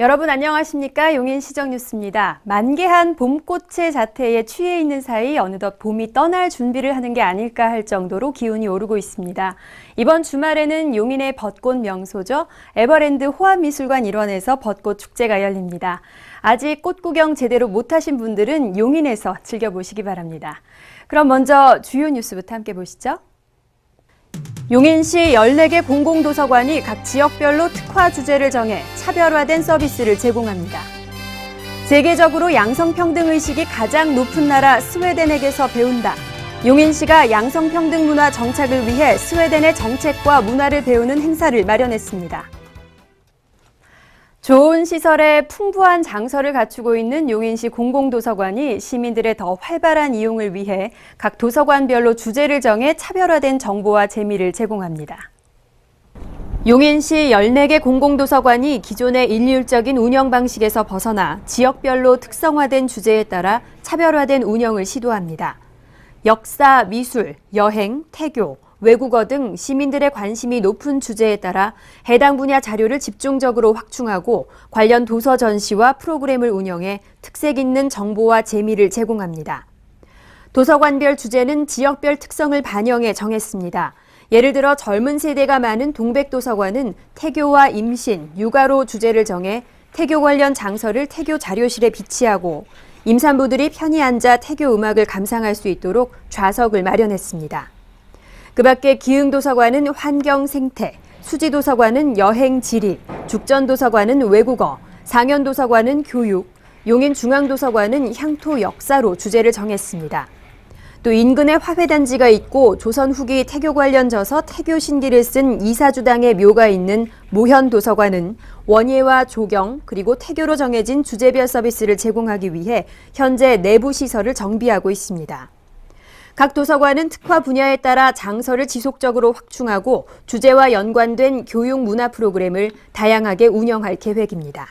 여러분 안녕하십니까? 용인 시정 뉴스입니다. 만개한 봄꽃의 자태에 취해 있는 사이 어느덧 봄이 떠날 준비를 하는 게 아닐까 할 정도로 기온이 오르고 있습니다. 이번 주말에는 용인의 벚꽃 명소죠. 에버랜드 호암미술관 일원에서 벚꽃 축제가 열립니다. 아직 꽃 구경 제대로 못 하신 분들은 용인에서 즐겨 보시기 바랍니다. 그럼 먼저 주요 뉴스부터 함께 보시죠. 용인시 14개 공공도서관이 각 지역별로 특화 주제를 정해 차별화된 서비스를 제공합니다. 세계적으로 양성평등 의식이 가장 높은 나라 스웨덴에게서 배운다. 용인시가 양성평등 문화 정착을 위해 스웨덴의 정책과 문화를 배우는 행사를 마련했습니다. 좋은 시설에 풍부한 장서를 갖추고 있는 용인시 공공도서관이 시민들의 더 활발한 이용을 위해 각 도서관별로 주제를 정해 차별화된 정보와 재미를 제공합니다. 용인시 14개 공공도서관이 기존의 일률적인 운영 방식에서 벗어나 지역별로 특성화된 주제에 따라 차별화된 운영을 시도합니다. 역사, 미술, 여행, 태교, 외국어 등 시민들의 관심이 높은 주제에 따라 해당 분야 자료를 집중적으로 확충하고 관련 도서 전시와 프로그램을 운영해 특색 있는 정보와 재미를 제공합니다. 도서관별 주제는 지역별 특성을 반영해 정했습니다. 예를 들어 젊은 세대가 많은 동백도서관은 태교와 임신, 육아로 주제를 정해 태교 관련 장서를 태교 자료실에 비치하고 임산부들이 편히 앉아 태교 음악을 감상할 수 있도록 좌석을 마련했습니다. 그 밖에 기흥도서관은 환경 생태, 수지도서관은 여행 지리, 죽전도서관은 외국어, 상현도서관은 교육, 용인중앙도서관은 향토 역사로 주제를 정했습니다. 또 인근에 화훼단지가 있고 조선 후기 태교 관련 저서 태교 신기를 쓴 이사주당의 묘가 있는 모현도서관은 원예와 조경 그리고 태교로 정해진 주제별 서비스를 제공하기 위해 현재 내부 시설을 정비하고 있습니다. 각 도서관은 특화 분야에 따라 장서를 지속적으로 확충하고 주제와 연관된 교육 문화 프로그램을 다양하게 운영할 계획입니다.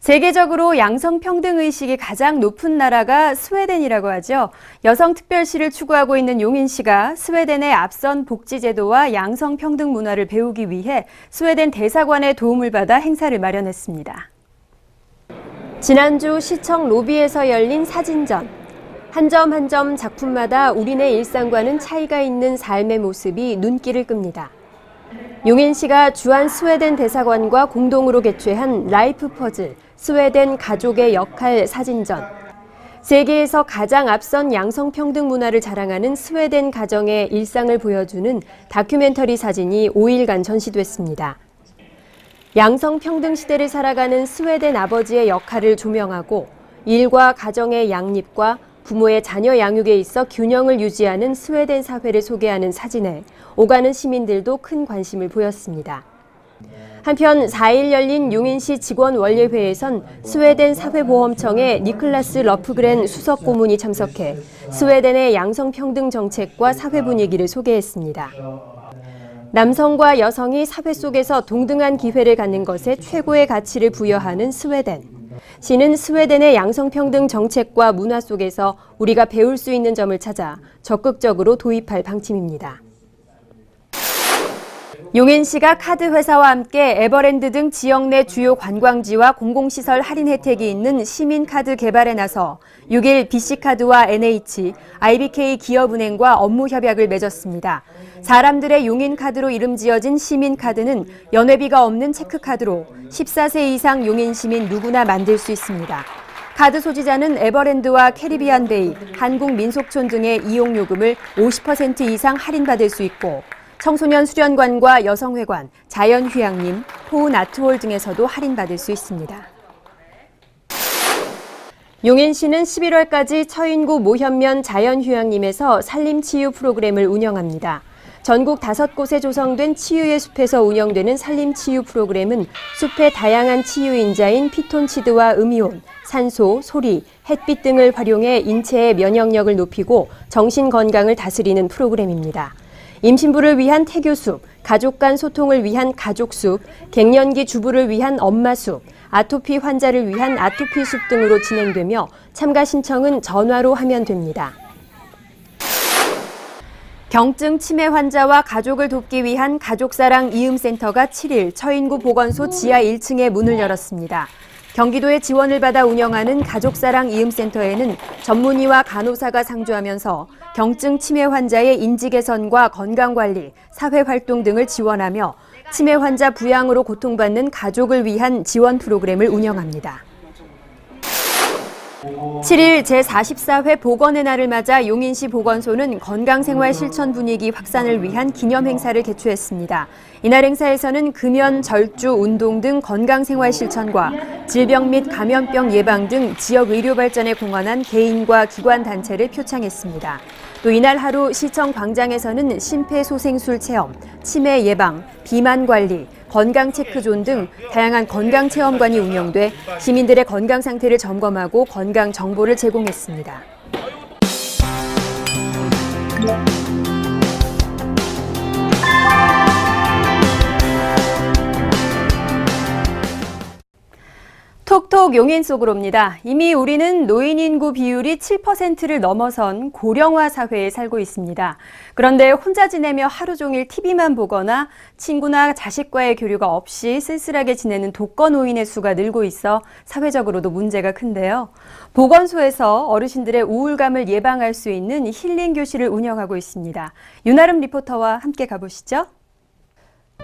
세계적으로 양성평등 의식이 가장 높은 나라가 스웨덴이라고 하죠. 여성 특별시를 추구하고 있는 용인시가 스웨덴의 앞선 복지제도와 양성평등 문화를 배우기 위해 스웨덴 대사관의 도움을 받아 행사를 마련했습니다. 지난주 시청 로비에서 열린 사진전. 한 점 한 점 작품마다 우리네 일상과는 차이가 있는 삶의 모습이 눈길을 끕니다. 용인시가 주한 스웨덴 대사관과 공동으로 개최한 라이프 퍼즐 스웨덴 가족의 역할 사진전. 세계에서 가장 앞선 양성평등 문화를 자랑하는 스웨덴 가정의 일상을 보여주는 다큐멘터리 사진이 5일간 전시됐습니다. 양성평등 시대를 살아가는 스웨덴 아버지의 역할을 조명하고 일과 가정의 양립과 부모의 자녀 양육에 있어 균형을 유지하는 스웨덴 사회를 소개하는 사진에 오가는 시민들도 큰 관심을 보였습니다. 한편 4일 열린 용인시 직원 원례회에선 스웨덴 사회보험청의 니클라스 러프그렌 수석 고문이 참석해 스웨덴의 양성평등 정책과 사회 분위기를 소개했습니다. 남성과 여성이 사회 속에서 동등한 기회를 갖는 것에 최고의 가치를 부여하는 스웨덴. 시는 스웨덴의 양성평등 정책과 문화 속에서 우리가 배울 수 있는 점을 찾아 적극적으로 도입할 방침입니다. 용인시가 카드 회사와 함께 에버랜드 등 지역 내 주요 관광지와 공공시설 할인 혜택이 있는 시민카드 개발에 나서 6일 BC카드와 NH, IBK 기업은행과 업무 협약을 맺었습니다. 사람들의 용인카드로 이름 지어진 시민카드는 연회비가 없는 체크카드로 14세 이상 용인 시민 누구나 만들 수 있습니다. 카드 소지자는 에버랜드와 캐리비안데이, 한국민속촌 등의 이용요금을 50% 이상 할인받을 수 있고 청소년 수련관과 여성회관, 자연휴양림, 포운 아트홀 등에서도 할인받을 수 있습니다. 용인시는 11월까지 처인구 모현면 자연휴양림에서 산림치유 프로그램을 운영합니다. 전국 다섯 곳에 조성된 치유의 숲에서 운영되는 산림치유 프로그램은 숲의 다양한 치유인자인 피톤치드와 음이온, 산소, 소리, 햇빛 등을 활용해 인체의 면역력을 높이고 정신 건강을 다스리는 프로그램입니다. 임신부를 위한 태교 숲, 가족 간 소통을 위한 가족 숲, 갱년기 주부를 위한 엄마 숲, 아토피 환자를 위한 아토피 숲 등으로 진행되며 참가 신청은 전화로 하면 됩니다. 경증 치매 환자와 가족을 돕기 위한 가족사랑 이음센터가 7일 처인구 보건소 지하 1층에 문을 열었습니다. 경기도의 지원을 받아 운영하는 가족사랑 이음센터에는 전문의와 간호사가 상주하면서 경증 치매 환자의 인지 개선과 건강 관리, 사회 활동 등을 지원하며 치매 환자 부양으로 고통받는 가족을 위한 지원 프로그램을 운영합니다. 7일 제44회 보건의 날을 맞아 용인시 보건소는 건강생활 실천 분위기 확산을 위한 기념 행사를 개최했습니다. 이날 행사에서는 금연, 절주, 운동 등 건강생활 실천과 질병 및 감염병 예방 등 지역 의료 발전에 공헌한 개인과 기관 단체를 표창했습니다. 또 이날 하루 시청 광장에서는 심폐소생술 체험, 치매 예방, 비만 관리, 건강 체크존 등 다양한 건강 체험관이 운영돼 시민들의 건강 상태를 점검하고 건강 정보를 제공했습니다. 톡톡 용인 속으로입니다. 이미 우리는 노인 인구 비율이 7%를 넘어선 고령화 사회에 살고 있습니다. 그런데 혼자 지내며 하루 종일 TV만 보거나 친구나 자식과의 교류가 없이 쓸쓸하게 지내는 독거 노인의 수가 늘고 있어 사회적으로도 문제가 큰데요. 보건소에서 어르신들의 우울감을 예방할 수 있는 힐링 교실을 운영하고 있습니다. 윤아름 리포터와 함께 가보시죠.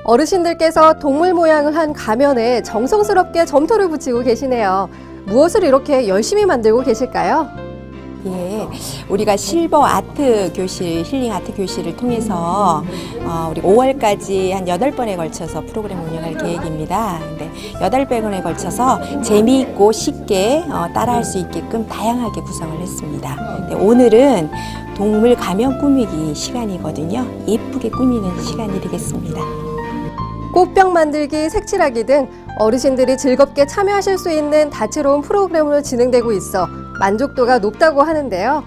어르신들께서 동물 모양을 한 가면에 정성스럽게 점토를 붙이고 계시네요. 무엇을 이렇게 열심히 만들고 계실까요? 예, 우리가 실버 아트 교실, 힐링 아트 교실을 통해서 어, 우리 5월까지 한 8번에 걸쳐서 프로그램 운영할 계획입니다. 근데 8번에 걸쳐서 재미있고 쉽게 어, 따라할 수 있게끔 다양하게 구성을 했습니다. 근데 오늘은 동물 가면 꾸미기 시간이거든요. 예쁘게 꾸미는 시간이 되겠습니다. 꽃병 만들기, 색칠하기 등 어르신들이 즐겁게 참여하실 수 있는 다채로운 프로그램으로 진행되고 있어 만족도가 높다고 하는데요.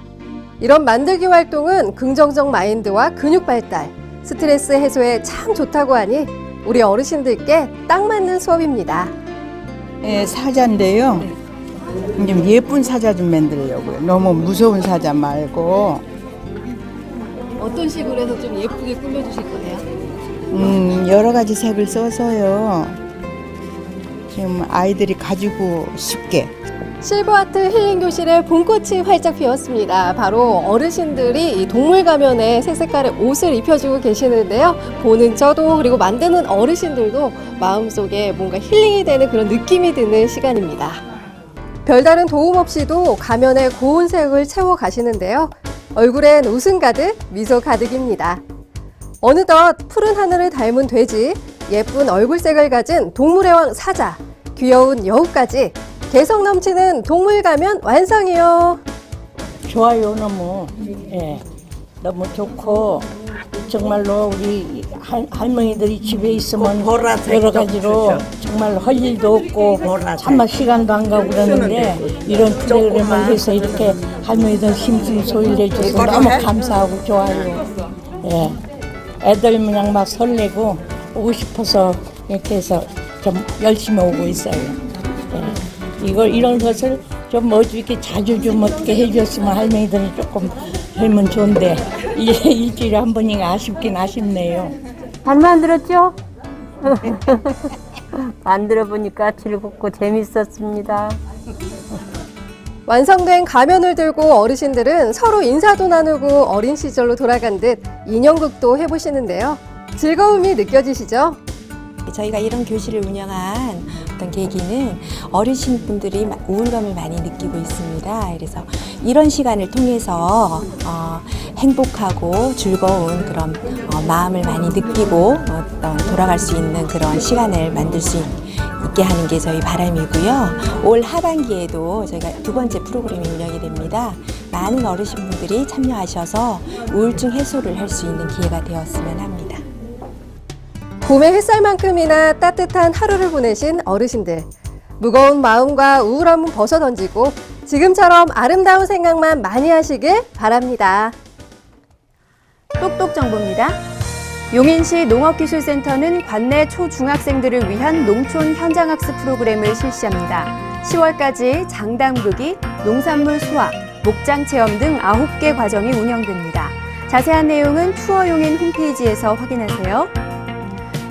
이런 만들기 활동은 긍정적 마인드와 근육 발달, 스트레스 해소에 참 좋다고 하니 우리 어르신들께 딱 맞는 수업입니다. 예, 사자인데요. 좀 예쁜 사자 좀 만들려고요. 너무 무서운 사자 말고, 어떤 식으로 해서 좀 예쁘게 꾸며주실 거예요? 음, 여러 가지 색을 써서요. 지금 아이들이 가지고 쉽게. 실버아트 힐링 교실에 봄꽃이 활짝 피었습니다. 바로 어르신들이 이 동물 가면에 색 색깔의 옷을 입혀주고 계시는데요. 보는 저도 그리고 만드는 어르신들도 마음속에 뭔가 힐링이 되는 그런 느낌이 드는 시간입니다. 별다른 도움 없이도 가면에 고운 색을 채워 가시는데요. 얼굴엔 웃음 가득, 미소 가득입니다. 어느덧 푸른 하늘을 닮은 돼지, 예쁜 얼굴색을 가진 동물의 왕 사자, 귀여운 여우까지 개성 넘치는 동물 가면 완성이요. 좋아요 너무. 예 너무 좋고 정말로 우리 할, 할머니들이 집에 있으면 여러 가지로 정말 할 일도 없고 참말 시간도 안 가고 그러는데 이런 프로그램을 해서 이렇게 할머니들 심심 소리를 해줘서 너무 감사하고 좋아요. 예 애들 그냥 막 설레고 오고 싶어서 이렇게 해서 좀 열심히 오고 있어요 예. 이걸 이런 것을 좀 어떻게 자주 좀 어떻게 해줬으면 할머니들이 조금 하면 좋은데 일주일에 한 번인가 아쉽긴 아쉽네요. 잘 만들었죠? 만들어 보니까 즐겁고 재밌었습니다. 완성된 가면을 들고 어르신들은 서로 인사도 나누고 어린 시절로 돌아간 듯 인형극도 해보시는데요. 즐거움이 느껴지시죠? 저희가 이런 교실을 운영한 어떤 계기는 어르신분들이 마- 우울감을 많이 느끼고 있습니다. 그래서 이런 시간을 통해서 어, 행복하고 즐거운 그런 어, 마음을 많이 느끼고 어떤 돌아갈 수 있는 그런 시간을 만들 수 있, 있게 하는 게 저희 바람이고요. 올 하반기에도 저희가 두 번째 프로그램이 운영이 됩니다. 많은 어르신분들이 참여하셔서 우울증 해소를 할 수 있는 기회가 되었으면 합니다. 봄의 햇살만큼이나 따뜻한 하루를 보내신 어르신들. 무거운 마음과 우울함은 벗어던지고 지금처럼 아름다운 생각만 많이 하시길 바랍니다. 똑똑 정보입니다. 용인시 농업기술센터는 관내 초중학생들을 위한 농촌 현장학습 프로그램을 실시합니다. 10월까지 장담그기, 농산물 수확, 목장 체험 등 9개 과정이 운영됩니다. 자세한 내용은 투어 용인 홈페이지에서 확인하세요.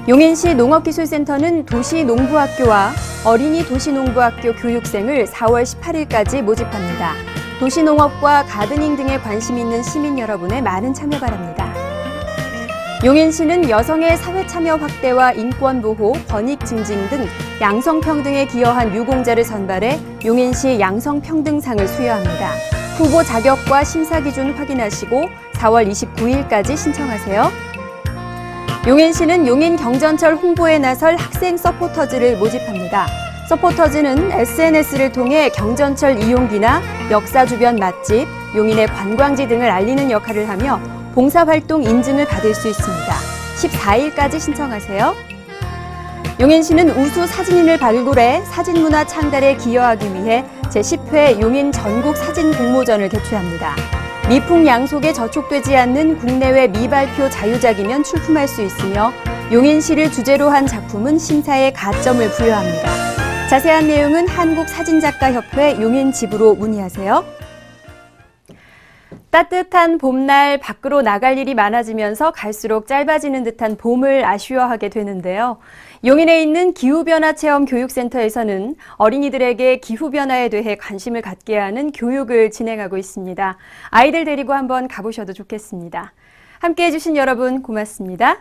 용인시 농업기술센터는 도시농부학교와 어린이 도시농부학교 교육생을 4월 18일까지 모집합니다. 도시농업과 가드닝 등에 관심 있는 시민 여러분의 많은 참여 바랍니다. 용인시는 여성의 사회 참여 확대와 인권 보호, 권익 증진 등 양성 평등에 기여한 유공자를 선발해 용인시 양성 평등상을 수여합니다. 후보 자격과 심사 기준 확인하시고 4월 29일까지 신청하세요. 용인시는 용인 경전철 홍보에 나설 학생 서포터즈를 모집합니다. 서포터즈는 SNS를 통해 경전철 이용기나 역사 주변 맛집, 용인의 관광지 등을 알리는 역할을 하며 봉사활동 인증을 받을 수 있습니다. 14일까지 신청하세요. 용인시는 우수 사진인을 발굴해 사진문화 창달에 기여하기 위해 제10회 용인 전국 사진 공모전을 개최합니다. 미풍 양속에 저촉되지 않는 국내외 미발표 자유작이면 출품할 수 있으며 용인시를 주제로 한 작품은 심사에 가점을 부여합니다. 자세한 내용은 한국사진작가협회 용인집으로 문의하세요. 따뜻한 봄날 밖으로 나갈 일이 많아지면서 갈수록 짧아지는 듯한 봄을 아쉬워하게 되는데요. 용인에 있는 기후변화 체험 교육센터에서는 어린이들에게 기후변화에 대해 관심을 갖게 하는 교육을 진행하고 있습니다. 아이들 데리고 한번 가보셔도 좋겠습니다. 함께 해주신 여러분 고맙습니다.